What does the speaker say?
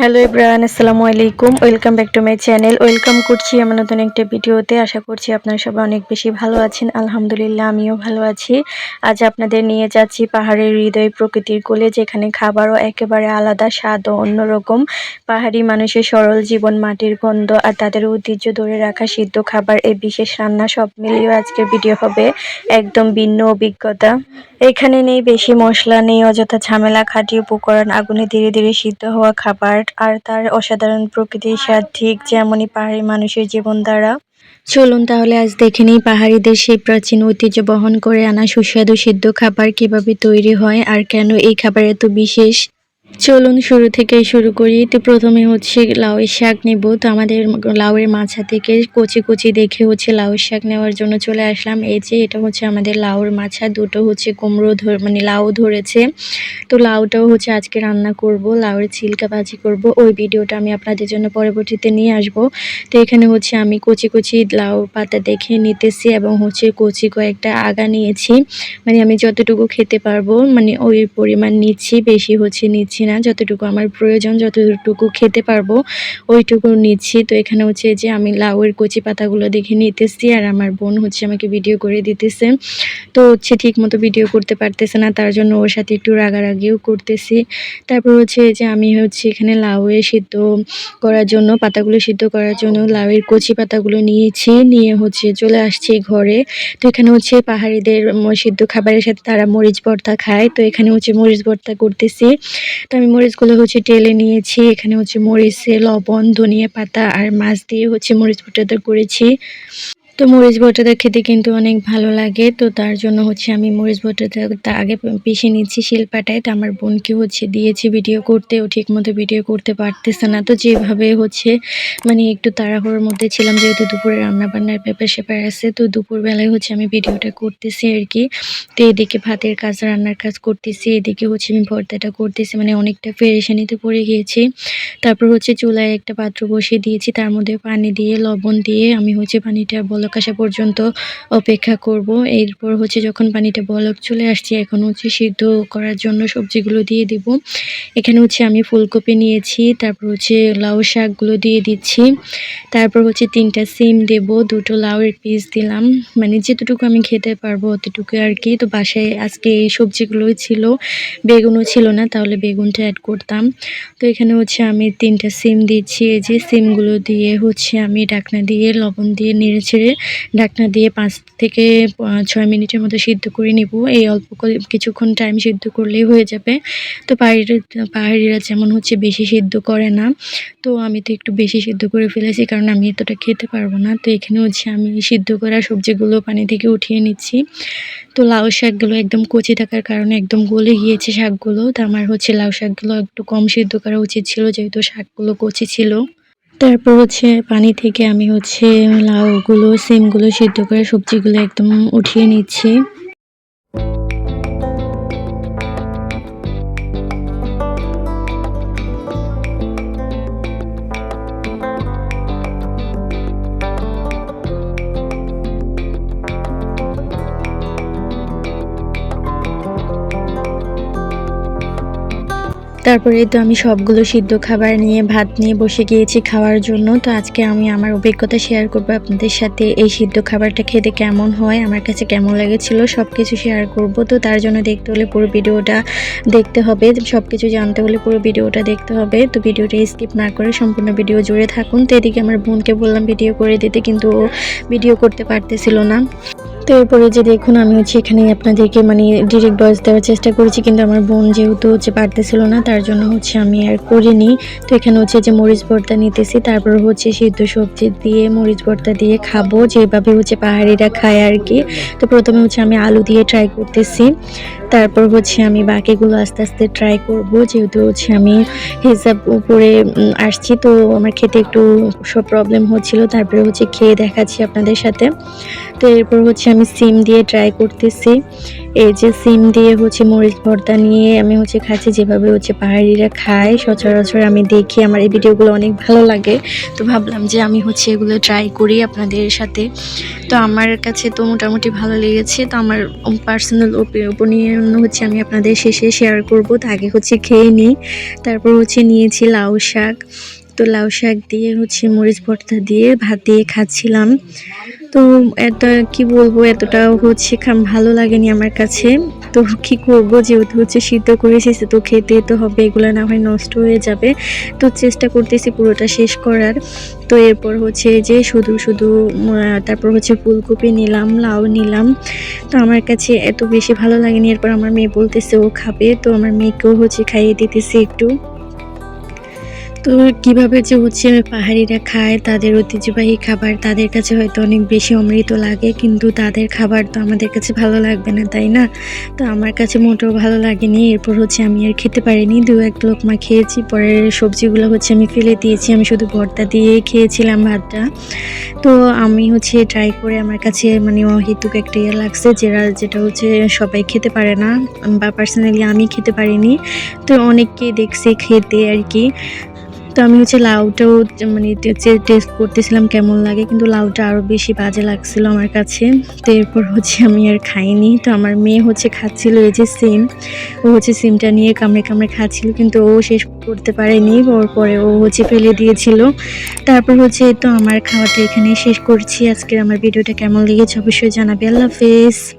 Hello ইব্রাহান আসসালামু আলাইকুম। Welcome back to my channel. Welcome করছি আমার নতুন একটা ভিডিওতে। আশা করছি আপনারা সবাই অনেক বেশি ভালো আছেন। আলহামদুলিল্লাহ, আমিও ভালো আছি। আজ আপনাদের নিয়ে যাচ্ছি পাহাড়ের হৃদয় প্রকৃতির কোলে, যেখানে খাবারও একেবারে আলাদা স্বাদ ও অন্যরকম। পাহাড়ি মানুষের সরল জীবন, মাটির গন্ধ আর তাদের ঐতিহ্য ধরে রাখা সিদ্ধ খাবার এই বিশেষ রান্না সব মিলিয়ে আজকের ভিডিও হবে একদম ভিন্ন অভিজ্ঞতা। এখানে নেই বেশি মশলা, নেই অযথা ঝামেলা, খাঁটি উপকরণ, আগুনে ধীরে ধীরে সিদ্ধ হওয়া খাবার আর তার অসাধারণ প্রকৃতির ঠিক যেমনই পাহাড়ি মানুষের জীবন দ্বারা। চলুন তাহলে আজ দেখে নিই পাহাড়িদের সেই প্রাচীন ঐতিহ্য বহন করে আনা সুস্বাদু সিদ্ধ খাবার কীভাবে তৈরি হয় আর কেন এই খাবার এত বিশেষ। চলুন শুরু থেকে শুরু করি। তো প্রথমে হচ্ছে লাউয়ের শাক নেব। তো আমাদের লাউয়ের মাছা থেকে কচি কচি দেখে হচ্ছে লাউয়ের শাক নেওয়ার জন্য চলে আসলাম। এই যে এটা হচ্ছে আমাদের লাউর মাছা দুটো হচ্ছে কুমড়ো ধর মানে লাউ ধরেছে। তো লাউটাও হচ্ছে আজকে রান্না করব, লাউয়ের ছিলকা ভাজি করব। ওই ভিডিওটা আমি আপনাদের জন্য পরবর্তীতে নিয়ে আসব। তো এখানে হচ্ছে আমি কচি কচি লাউ পাতা দেখে নিতেছি এবং হচ্ছে কচি কয়েকটা আগা নিয়েছি। মানে আমি যতটুকু খেতে পারব মানে ওই পরিমাণ নিচ্ছি, বেশি হচ্ছে নিচ্ছি না, যতটুকু আমার প্রয়োজন, যতটুকু খেতে পারব, ওইটুকু নিচ্ছি। তো এখানে হচ্ছে যে আমি লাউয়ের কচি পাতাগুলো দেখে নিতেছি আর আমার বোন হচ্ছে আমাকে ভিডিও করে দিতেছে। তো হচ্ছে ঠিক মতো ভিডিও করতে পারতেছে না, তার জন্য ওর সাথে একটু রাগারাগিও করতেছি। তারপর হচ্ছে যে আমি হচ্ছে এখানে লাউয়ে সিদ্ধ করার জন্য, পাতাগুলো সিদ্ধ করার জন্য লাউয়ের কচি পাতাগুলো নিয়েছি, নিয়ে হচ্ছে চলে আসছি ঘরে। তো এখানে হচ্ছে পাহাড়িদের সিদ্ধ খাবারের সাথে তারা মরিচ ভর্তা খায়। তো এখানে হচ্ছে মরিচ ভর্তা করতেছি। তো আমি মরিচগুলো হচ্ছে টেলে নিয়েছি। এখানে হচ্ছে মরিচে লবণ, ধনিয়া পাতা আর মাছ দিয়ে হচ্ছে মরিচ ফুটাতে করেছি। তো মরিচ ভর্তাটা খেতে কিন্তু অনেক ভালো লাগে। তো তার জন্য হচ্ছে আমি মরিচ ভর্তাটা আগে পিষে নিচ্ছি শিলপাটায়। তো আমার বোনকে হচ্ছে দিয়েছি ভিডিও করতে ও ঠিক মতো ভিডিও করতে পারতেছে না। তো যেভাবে হচ্ছে মানে একটু তাড়াহুড়োর মধ্যে ছিলাম, যেহেতু দুপুরে রান্না বান্নার ব্যাপার স্যাপার আছে, তো দুপুরবেলায় হচ্ছে আমি ভিডিওটা করতেছি আর কি তো এদিকে ভাতের কাজ, রান্নার কাজ করতেছি। এদিকে হচ্ছে আমি ভর্তাটা করতেছি মানে অনেকটা পেরেশানিতে পড়ে গিয়েছি। তারপর হচ্ছে চুলায় একটা পাত্র বসিয়ে দিয়েছি। তার মধ্যে পানি দিয়ে, লবণ দিয়ে আমি হচ্ছে পানিটা বলক আসা পর্যন্ত অপেক্ষা করব। এরপর হচ্ছে যখন পানিটা বলক চলে আসছে, এখন হচ্ছে সিদ্ধ করার জন্য সবজিগুলো দিয়ে দিব। এখানে হচ্ছে আমি ফুলকপি নিয়েছি, তারপর হচ্ছে লাউ শাকগুলো দিয়ে দিচ্ছি। তারপর হচ্ছে তিনটা সিম দেব, দুটো লাউয়ের পিস দিলাম। মানে যেতটুকু আমি খেতে পারব অতটুকু আর কি। তো বাসায় আজকে এই সবজিগুলোই ছিল, বেগুনও ছিল না, তাহলে বেগুনটা অ্যাড করতাম। তো এখানে হচ্ছে আমি তিনটা সিম দিচ্ছি, এই যে সিমগুলো দিয়ে হচ্ছে আমি ঢাকনা দিয়ে লবণ দিয়ে নেড়ে ছেড়ে ঢাকনা দিয়ে পাঁচ থেকে ছয় মিনিটের মতো সিদ্ধ করে নেব। এই অল্প কিছুক্ষণ টাইম সিদ্ধ করলেই হয়ে যাবে। তো পাহাড়িরা পাহাড়িরা যেমন হচ্ছে বেশি সিদ্ধ করে না, তো আমি তো একটু বেশি সিদ্ধ করে ফেলেছি কারণ আমি এতটা খেতে পারব না। তো এখানে হচ্ছে আমি সিদ্ধ করা সবজিগুলো পানি থেকে উঠিয়ে নিচ্ছি। তো লাউ শাকগুলো একদম কচি থাকার কারণে একদম গলে গিয়েছে শাকগুলো। তো আমার হচ্ছে লাউ শাকগুলো একটু কম সিদ্ধ করা উচিত ছিল, যেহেতু শাকগুলো কচি ছিল। তারপর হচ্ছে পানি থেকে আমি হচ্ছে লাউগুলো সিমগুলো সিদ্ধ করে সবজিগুলো একদম উঠিয়ে নিচ্ছি। তারপরে তো আমি সবগুলো সিদ্ধ খাবার নিয়ে, ভাত নিয়ে বসে গিয়েছি খাওয়ার জন্য। তো আজকে আমি আমার অভিজ্ঞতা শেয়ার করব আপনাদের সাথে এই সিদ্ধ খাবারটা খেতে কেমন হয়, আমার কাছে কেমন লেগেছিল সব কিছু শেয়ার করব। তো তার জন্য দেখতে হলে পুরো ভিডিওটা দেখতে হবে সব কিছু জানতে হলে পুরো ভিডিওটা দেখতে হবে। তো ভিডিওটা স্কিপ না করে সম্পূর্ণ ভিডিও জুড়ে থাকুন। তো এদিকে আমার বোনকে বললাম ভিডিও করে দিতে, কিন্তু ও ভিডিও করতে পারতেছিল না। তো এরপরে যে দেখুন, আমি হচ্ছে এখানে আপনাদেরকে মানে ডিরেক্ট ভয়েস দেওয়ার চেষ্টা করেছি, কিন্তু আমার বোন যেহেতু হচ্ছে পারতেছিল না, তার জন্য হচ্ছে আমি আর করিনি। তো এখানে হচ্ছে যে মরিচ ভর্তা নিতেছি, তারপর হচ্ছে সিদ্ধ সবজি দিয়ে মরিচ ভর্তা দিয়ে খাব, যেভাবে হচ্ছে পাহাড়িরা খায় আর কি। তো প্রথমে হচ্ছে আমি আলু দিয়ে ট্রাই করতেছি। তারপর হচ্ছে আমি বাকিগুলো আস্তে আস্তে ট্রাই করব, যেহেতু হচ্ছে আমি হিসাব উপরে আসছি, তো আমার খেতে একটু সব প্রবলেম হচ্ছিল, তারপরে হচ্ছে খেয়ে দেখাচ্ছি আপনাদের সাথে। তো এরপর হচ্ছে আমি সিম দিয়ে ট্রাই করতেছি। এই যে সিম দিয়ে হচ্ছে মরিচ ভর্তা নিয়ে আমি হচ্ছে খাচ্ছি, যেভাবে হচ্ছে পাহাড়িরা খায়, সচরাচর আমি দেখি, আমার এই ভিডিওগুলো অনেক ভালো লাগে। তো ভাবলাম যে আমি হচ্ছে এগুলো ট্রাই করি আপনাদের সাথে। তো আমার কাছে তো মোটামুটি ভালো লেগেছে, তো আমার পার্সোনাল ওপিনিয়ন জন্য হচ্ছে আমি আপনাদের শেষে শেয়ার করব। তো আগে হচ্ছে খেয়ে নিই। তারপর হচ্ছে নিয়েছি লাউ শাক। তো লাউ শাক দিয়ে হচ্ছে মরিচ ভর্তা দিয়ে ভাত দিয়ে খাচ্ছিলাম। তো এটা কি বলব, এতটা হচ্ছে ভালো লাগেনি আমার কাছে। তো কি করব, যেহেতু হচ্ছে সিদ্ধ করেছি তো খেতে তো হবে, এগুলো না হয় নষ্ট হয়ে যাবে। তো চেষ্টা করতেছি পুরোটা শেষ করার। তো এরপর হচ্ছে যে শুধু শুধু তারপর হচ্ছে ফুলকপি নিলাম, লাউ নিলাম। তো আমার কাছে এত বেশি ভালো লাগেনি। এরপর আমার মেয়ে বলতেছে, ও খাবে। তো আমার মেয়েকেও হচ্ছে খাইয়ে দিতেছি একটু। তো কীভাবে যে হচ্ছে পাহাড়িরা খায়, তাদের ঐতিহ্যবাহী খাবার, তাদের কাছে হয়তো অনেক বেশি অমৃত লাগে, কিন্তু তাদের খাবার তো আমাদের কাছে ভালো লাগবে না, তাই না? তো আমার কাছে মোটেও ভালো লাগেনি, এরপর হচ্ছে আমি আর খেতে পারিনি, দু এক লোকমা খেয়েছি, পরের সবজিগুলো হচ্ছে আমি ফেলে দিয়েছি, আমি শুধু ভর্তা দিয়েই খেয়েছিলাম ভাতটা। তো আমি হচ্ছে ট্রাই করে আমার কাছে মানে অহেতুক একটা ইয়ে লাগছে, যেটা যেটা হচ্ছে সবাই খেতে পারে না, বা পার্সোনালি আমি খেতে পারিনি। তো অনেককেই দেখছি খেতে আর কি। তো আমি হচ্ছে লাউটাও মানে টেস্ট করতেছিলাম কেমন লাগে, কিন্তু লাউটা আরও বেশি বাজে লাগছিল আমার কাছে। তো এরপর হচ্ছে আমি আর খাইনি। তো আমার মেয়ে হচ্ছে খাচ্ছিল, এই যে সিম। ও হচ্ছে সিমটা নিয়ে কামড়ে কামড়ে খাচ্ছিল, কিন্তু ও শেষ করতে পারেনি। ওর পরে ও হচ্ছে ফেলে দিয়েছিল। তারপর হচ্ছে তো আমার খাওয়াটা এখানেই শেষ করছি। আজকের আমার ভিডিওটা কেমন লেগেছে অবশ্যই জানাবে। আল্লাহ হাফেজ।